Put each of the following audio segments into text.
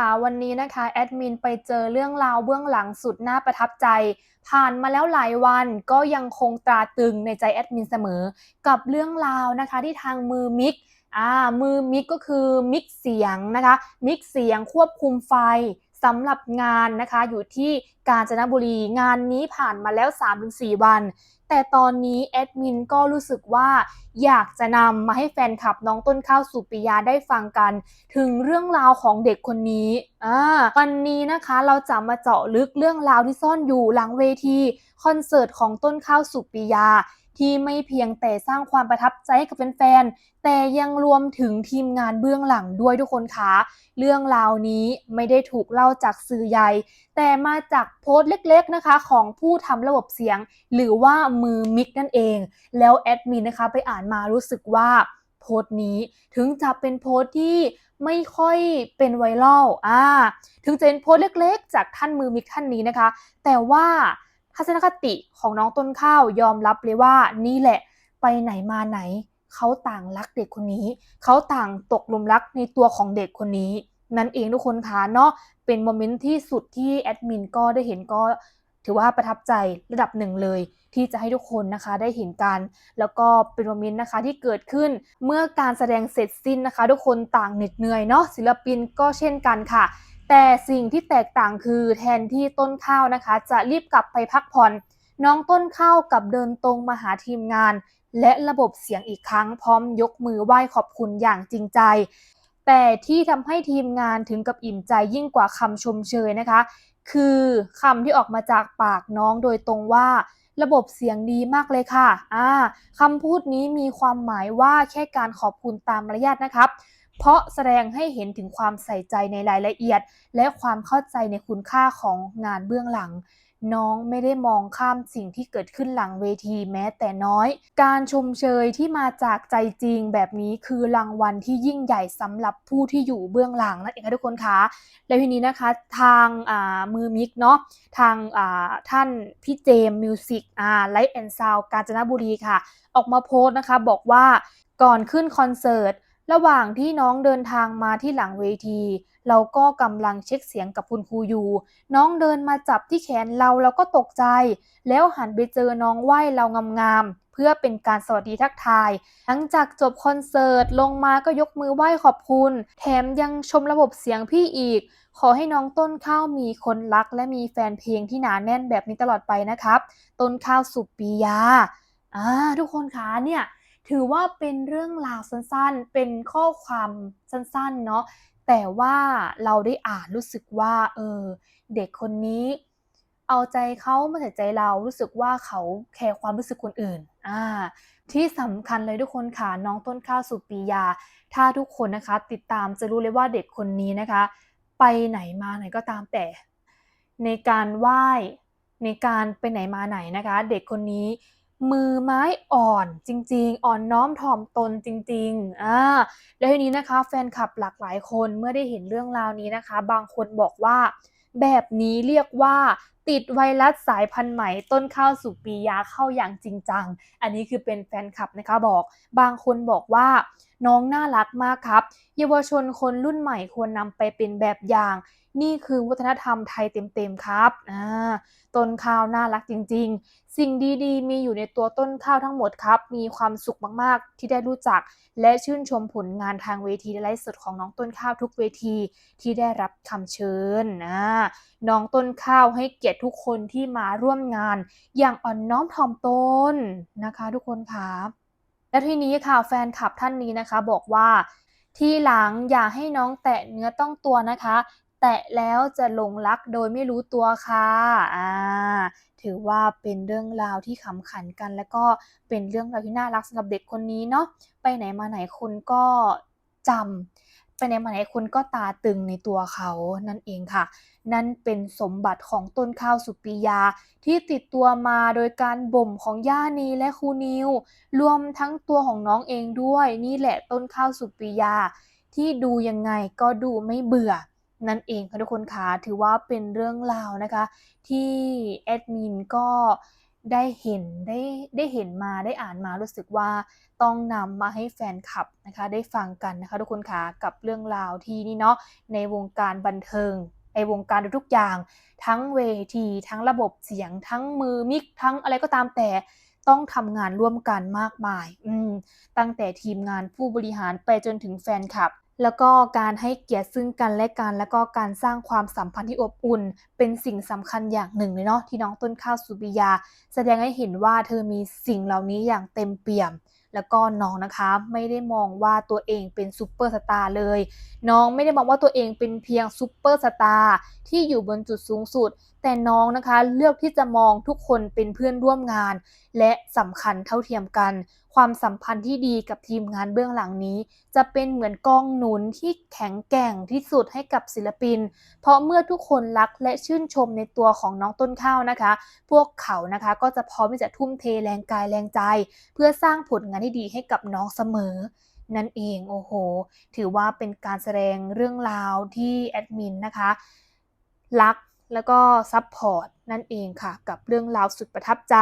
คะวันนี้นะคะแอดมินไปเจอเรื่องราวเบื้องหลังสุดน่าประทับใจ ผ่านมาแล้วหลายวันก็ยังคงตราตึงในใจแอดมินเสมอ กับเรื่องราวนะคะที่ทางมือมิกอ่ามือมิกก็คือมิกเสียงนะคะมิกเสียงควบคุมไฟสำหรับงานนะคะอยู่ที่กาญจนบุรีงานนี้ผ่านมาแล้ว 3-4 วัน แต่ตอนนี้แอดมินก็รู้สึกว่าอยากจะนำมาให้แฟนคลับน้องต้นข้าวสุปิยาได้ฟังกัน ถึงเรื่องราวของเด็กคนนี้อ่าวันนี้นะคะเราจะมาเจาะลึกเรื่องราวที่ซ่อนอยู่หลังเวทีคอนเสิร์ตของต้นข้าวสุปิยาที่ไม่เพียงแต่สร้างความประทับใจให้กับแฟนๆ แต่ยังรวมถึงทีมงานเบื้องหลังด้วยทุกคนคะ เรื่องราวนี้ไม่ได้ถูกเล่าจากสื่อใหญ่ แต่มาจากโพสต์เล็กๆนะคะ ของผู้ทำระบบเสียง หรือว่ามือมิกนั่นเอง แล้วแอดมินนะคะไปอ่านมารู้สึกว่าโพสต์นี้ถึงจะเป็นโพสต์ที่ไม่ค่อยเป็นไวรัลอ่าถึงจะเป็นโพสต์เล็กๆ จากท่านมือมิกท่านนี้นะคะ แต่ว่าทัศนคติของน้องต้นข้าวยอมรับเลยว่านี่แหละไปไหนมาไหน เขาต่างรักเด็กคนนี้ เขาต่างตกหลุมรักในตัวของเด็กคนนี้ นั่นเองทุกคนคะเนาะเป็นโมเมนต์ที่สุดที่แอดมินก็ได้เห็นก็ ถือว่าประทับใจระดับหนึ่งเลย ที่จะให้ทุกคนนะคะได้เห็นกัน แล้วก็เป็นโมเมนต์นะคะที่เกิดขึ้นเมื่อการแสดงเสร็จสิ้นนะคะ ทุกคนต่างเหน็ดเหนื่อยเนาะศิลปินก็เช่นกันค่ะ แต่สิ่งที่แตกต่างคือแทนที่ต้นข้าวนะคะ จะรีบกลับไปพักผ่อนน้องต้นข้าวกับเดินตรงมาหาทีมงาน และระบบเสียงอีกครั้งพร้อมยกมือไหว้ขอบคุณอย่างจริงใจ แต่ที่ทำให้ทีมงานถึงกับอิ่มใจยิ่งกว่าคำชมเชยนะคะ คือคำที่ออกมาจากปากน้องโดยตรงว่า ระบบเสียงดีมากเลยค่ะอ่าคำพูดนี้มีความหมายว่าแค่การขอบคุณตามมารยาทนะครับ เพราะแสดงให้เห็นถึงความใส่ใจในรายละเอียด และความเข้าใจในคุณค่าของงานเบื้องหลัง น้องไม่ได้มองข้ามสิ่งที่เกิดขึ้นหลังเวทีแม้แต่น้อย การชมเชยที่มาจากใจจริงแบบนี้คือรางวัลที่ยิ่งใหญ่สำหรับผู้ที่อยู่เบื้องหลังนั่นเองค่ะทุกคนคะและทีนี้นะคะทางมือมิกเนาะทางาท่านพี่เจมมิวสิกอาไลท์แอนด์ซาวกาญจนบุรีค่ะ ออกมาโพสต์นะคะบอกว่าก่อนขึ้นคอนเสิร์ต ระหว่างที่น้องเดินทางมาที่หลังเวที เราก็กำลังเช็คเสียงกับคุณครูอยู่ น้องเดินมาจับที่แขนเราเราก็ตกใจ แล้วหันไปเจอน้องไหว้เรางามๆเพื่อเป็นการสวัสดีทักทาย หลังจากจบคอนเสิร์ตลงมาก็ยกมือไหว้ขอบคุณ แถมยังชมระบบเสียงพี่อีก ขอให้น้องต้นข้าวมีคนรัก และมีแฟนเพลงที่หนาแน่นแบบนี้ตลอดไปนะครับ ต้นข้าวสุปียาอ่าทุกคนคะเนี่ย ถือว่าเป็นเรื่องราวสั้นๆ เป็นข้อความสั้นๆเนาะแต่ว่าเราได้อ่านรู้สึกว่าเออเด็กคนนี้ เอาใจเขามาใส่ใจเรารู้สึกว่าเขาแคร์ความรู้สึกคนอื่นอ่าที่สำคัญเลยทุกคนค่ะน้องต้นข้าวสุปียา ถ้าทุกคนนะคะ ติดตามจะรู้เลยว่าเด็กคนนี้นะคะ ไปไหนมาไหนก็ตามแต่ ในการไหว้ในการไปไหนมาไหนนะคะ เด็กคนนี้ มือไม้อ่อนจริง ๆ อ่อนน้อมถ่อมตนจริงๆอ่าแล้วทีนี้นะคะ แฟนคลับหลากหลายคนเมื่อได้เห็นเรื่องราวนี้นะคะ บางคนบอกว่า แบบนี้เรียกว่าติดไวรัสสายพันธุ์ใหม่ต้นข้าวสุปียาเข้าอย่างจริงจัง อันนี้คือเป็นแฟนคลับนะคะบอก บางคนบอกว่า น้องน่ารักมากครับ เยาวชนคนรุ่นใหม่ควรนำไปเป็นแบบอย่าง นี่คือวัฒนธรรมไทยเต็มๆครับอ่าต้นข้าวน่ารักจริง ๆ สิ่งดีๆ มีอยู่ในตัวต้นข้าวทั้งหมดครับ มีความสุขมากๆ ที่ได้รู้จัก และชื่นชมผลงานทางเวทีและไลฟ์สดของน้องต้นข้าวทุกเวทีที่ได้รับคำเชิญนะน้องต้นข้าวให้เกียรติทุกคนที่มาร่วมงาน อย่างอ่อนน้อมถ่อมตนนะคะ ทุกคนครับ และทีนี้ค่ะแฟนคลับท่านนี้นะคะ บอกว่า ทีหลังอย่าให้น้องแตะเนื้อต้องตัวนะคะ แตะแล้วจะหลงรักโดยไม่รู้ตัวค่ะอ่าถือว่าเป็นเรื่องราวที่ขำขันกัน แล้วก็เป็นเรื่องราวที่น่ารักสำหรับเด็กคนนี้เนาะไปไหนมาไหนคนก็จำ ไปไหนมาไหนคนก็ตาตึงในตัวเขานั่นเองค่ะ นั่นเป็นสมบัติของต้นข้าวสุปิยาที่ติดตัวมาโดยการบ่มของย่านีและครูนิว รวมทั้งตัวของน้องเองด้วย นี่แหละต้นข้าวสุปิยา ที่ดูยังไงก็ดูไม่เบื่อ นั่นเองค่ะทุกคนคะถือว่าเป็นเรื่องราวนะคะ ที่แอดมินก็ ได้เห็นได้ได้เห็นมาได้อ่านมารู้สึกว่าต้องนำมาให้แฟนคลับนะคะได้ฟังกันนะคะทุกคนคะกับเรื่องราวที่นี่เนาะในวงการบันเทิงในวงการทุกอย่าง ทั้งเวทีทั้งระบบเสียงทั้งมือมิกทั้งอะไรก็ตามแต่ต้องทำงานร่วมกันมากมาย อืมตั้งแต่ทีมงานผู้บริหารไปจนถึงแฟนคลับ แล้วก็การให้เกียรติซึ่งกันและกัน แล้วก็การสร้างความสัมพันธ์ที่อบอุ่น เป็นสิ่งสำคัญอย่างหนึ่งเลยเนาะที่น้องต้นข้าวสุบิยา แสดงให้เห็นว่าเธอมีสิ่งเหล่านี้อย่างเต็มเปี่ยม แล้วก็น้องนะคะไม่ได้มองว่าตัวเองเป็นซูเปอร์สตาร์เลย น้องไม่ได้มองว่าตัวเองเป็นเพียงซูเปอร์สตาร์ที่อยู่บนจุดสูงสุดแต่น้องนะคะเลือกที่จะมองทุกคนเป็นเพื่อนร่วมงาน และสำคัญเท่าเทียมกัน ความสัมพันธ์ที่ดีกับทีมงานเบื้องหลังนี้ จะเป็นเหมือนกองหนุนที่แข็งแกร่งที่สุดให้กับศิลปิน เพราะเมื่อทุกคนรักและชื่นชมในตัวของน้องต้นข้าวนะคะ พวกเขานะคะก็จะพร้อมที่จะทุ่มเทแรงกายแรงใจ เพื่อสร้างผลงานที่ดีให้กับน้องเสมอนั่นเองโอ้โห ถือว่าเป็นการแสดงเรื่องราวที่แอดมินนะคะ รัก แล้วก็ซัพพอร์ตนั่นเองค่ะ กับเรื่องราวสุดประทับใจ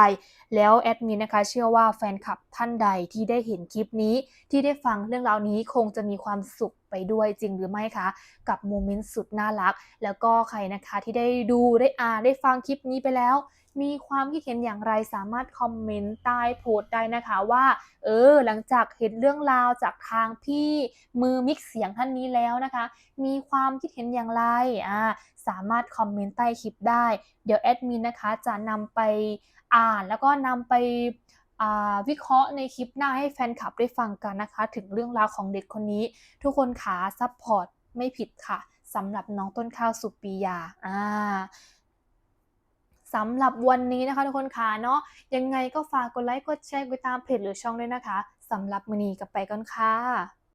แล้วแอดมินนะคะเชื่อว่าแฟนคลับท่านใดที่ได้เห็นคลิปนี้ ที่ได้ฟังเรื่องราวนี้คงจะมีความสุขไปด้วยจริงหรือไม่คะ กับโมเมนต์สุดน่ารัก แล้วก็ใครนะคะที่ได้ดูได้อ่านได้ฟังคลิปนี้ไปแล้ว มีความคิดเห็นอย่างไรสามารถคอมเมนต์ใต้โพสต์ได้นะคะว่า เออ หลังจากเห็นเรื่องราวจากทางพี่มือมิกเสียงท่านนี้แล้วนะคะ มีความคิดเห็นอย่างไรอ่าสามารถคอมเมนต์ใต้คลิปได้ เดี๋ยวแอดมินนะคะจะนำไปอ่านแล้วก็นำไปวิเคราะห์ในคลิปหน้าให้แฟนคลับได้ฟังกันนะคะ ถึงเรื่องราวของเด็กคนนี้ ทุกคนขาซัพพอร์ตไม่ผิดค่ะสำหรับน้องต้นข้าวสุปียาอ่า สำหรับวันนี้นะคะทุกคนคะเนาะยังไงก็ฝากกดไลค์กดแชร์กดติดตามเพจหรือช่องด้วยนะคะสำหรับมือนีกับไปก่อนค่ะ